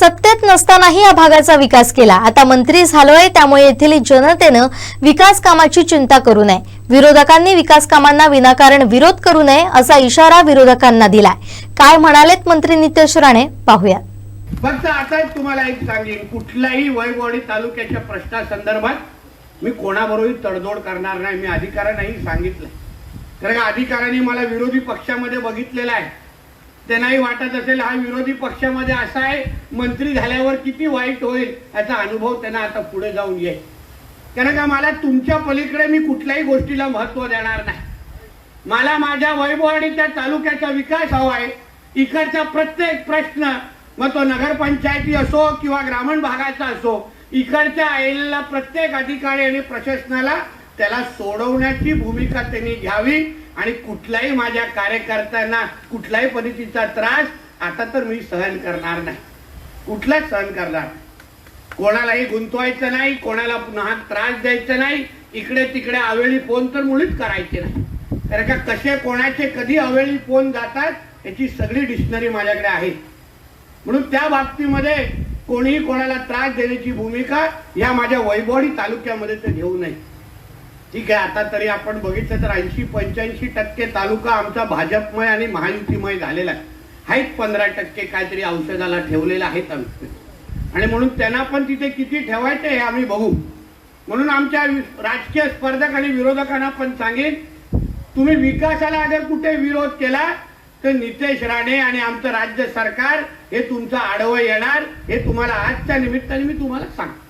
सत्तेत नसतानाही या भागाचा विकास केला. आता मंत्री झालोय त्यामुळे येथील जनतेनं विकास कामाची चिंता करू नये. विरोधकांनी विकास कामांना विनाकारण विरोध करू नये असा इशारा विरोधकांना दिलाय. काय म्हणालेत मंत्री नितेश राणे? पाहूया फक्त आता तुम्हाला एक सांगेन. कुठल्याही वैभववाडी तालुक्याच्या प्रश्नासंदर्भात मी कोणाबरोबर तडजोड करणार नाही. मी अधिकाऱ्यांनाही सांगितलं कारण अधिकाऱ्यांनी मला विरोधी पक्षामध्ये बघितलेलं आहे. त्यांनाही वाटत असेल हा विरोधी पक्षामध्ये असा आहे मंत्री झाल्यावर किती वाईट होईल याचा अनुभव त्यांना आता पुढे जाऊन येईल. कारण का मला तुमच्या पलीकडे मी कुठल्याही गोष्टीला महत्त्व देणार नाही. मला माझ्या वैभववाडीच्या तालुक्याचा विकास हवा आहे. इकडचा प्रत्येक प्रश्न मग तो नगरपंचायती असो किंवा ग्रामीण भागाचा असो इकडच्या आलेल्या प्रत्येक अधिकारी आणि प्रशासनाला त्याला सोडवण्याची भूमिका त्यांनी घ्यावी. आणि कुठलाही माझ्या कार्यकर्त्यांना कुठल्याही पद्धतीचा त्रास आता तर मी सहन करणार नाही. कुठलाच सहन करणार कोणालाही गुंतवायचं नाही कोणाला पुन्हा त्रास द्यायचा नाही इकडे तिकडे अवेळी फोन तर मुळीच करायचे नाही. कारण का कसे कोणाचे कधी अवेळी फोन जातात याची सगळी डिक्शनरी माझ्याकडे आहे. म्हणून त्या बाबतीमध्ये कोणीही कोणाला त्रास देण्याची भूमिका या माझ्या वैभवडी तालुक्यामध्ये तर घेऊ नये. ठीक आहे आता तरी आपण बघितलं तर ऐंशी पंच्याऐंशी टक्के तालुका आमचा भाजपमय आणि महायुतीमय झालेला आहे. आहेत पंधरा टक्के काहीतरी औषधाला ठेवलेला आहेत आमचे. आणि म्हणून त्यांना पण तिथे किती ठेवायचे हे आम्ही बघू. म्हणून आमच्या राजकीय स्पर्धक आणि विरोधकांना पण सांगेन तुम्ही विकासाला अगर कुठे विरोध केला तर नितेश राणे आणि आमचं राज्य सरकार हे तुमचं आडवं येणार हे तुम्हाला आजच्या निमित्ताने मी तुम्हाला सांगतो.